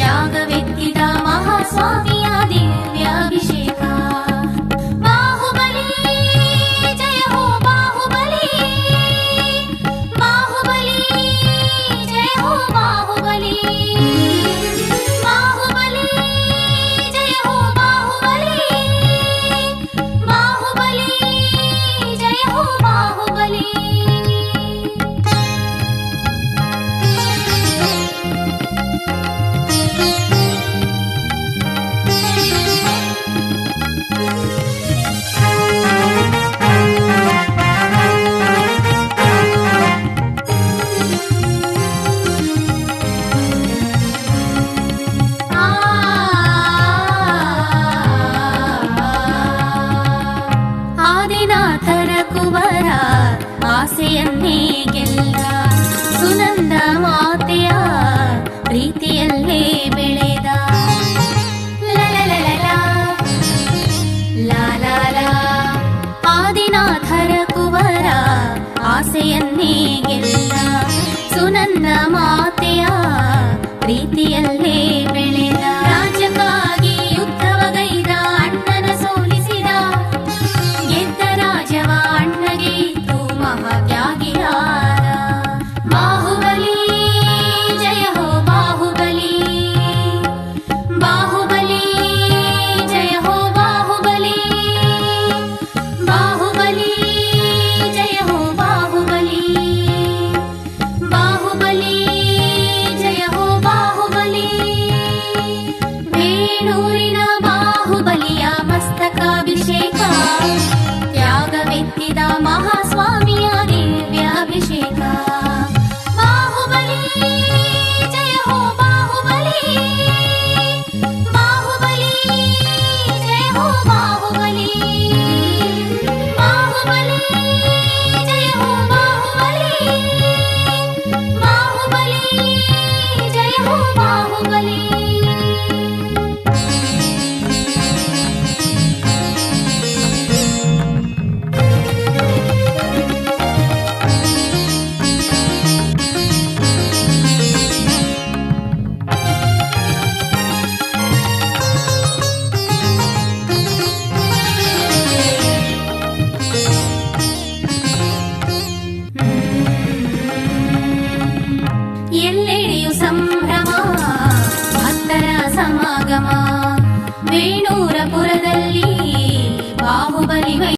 यागवेगिता महास्वामी आदिन्याभिषेखाहुबलि विजयुबलिहुबलि विजय ಆಸೆಯನ್ನೇ ಗೆಲ್ಲ ಸುನಂದ ಮಾತೆಯ ಪ್ರೀತಿಯಲ್ಲೇ ಬೆಳೆದ ಲಾಲಾಲ. ಆದಿನಾಥರ ಕುವರ ಆಸೆಯನ್ನೇ ಗೆಲ್ಲ ಸುನಂದ ಮಾತೆಯ ಪ್ರೀತಿಯಲ್ಲೇ जय हो बाहुबलि। धेनूरिणाहुबलिया मस्तकाभिषेका। त्यागवेद्यदा महास्वामिया देव्याभिषेकाहुबलि जय होबलि जय होबलि ಸಮಾಗಮ ವೇಣೂರಪುರದಲ್ಲಿ ಬಾಹುಬಲಿ ವೈ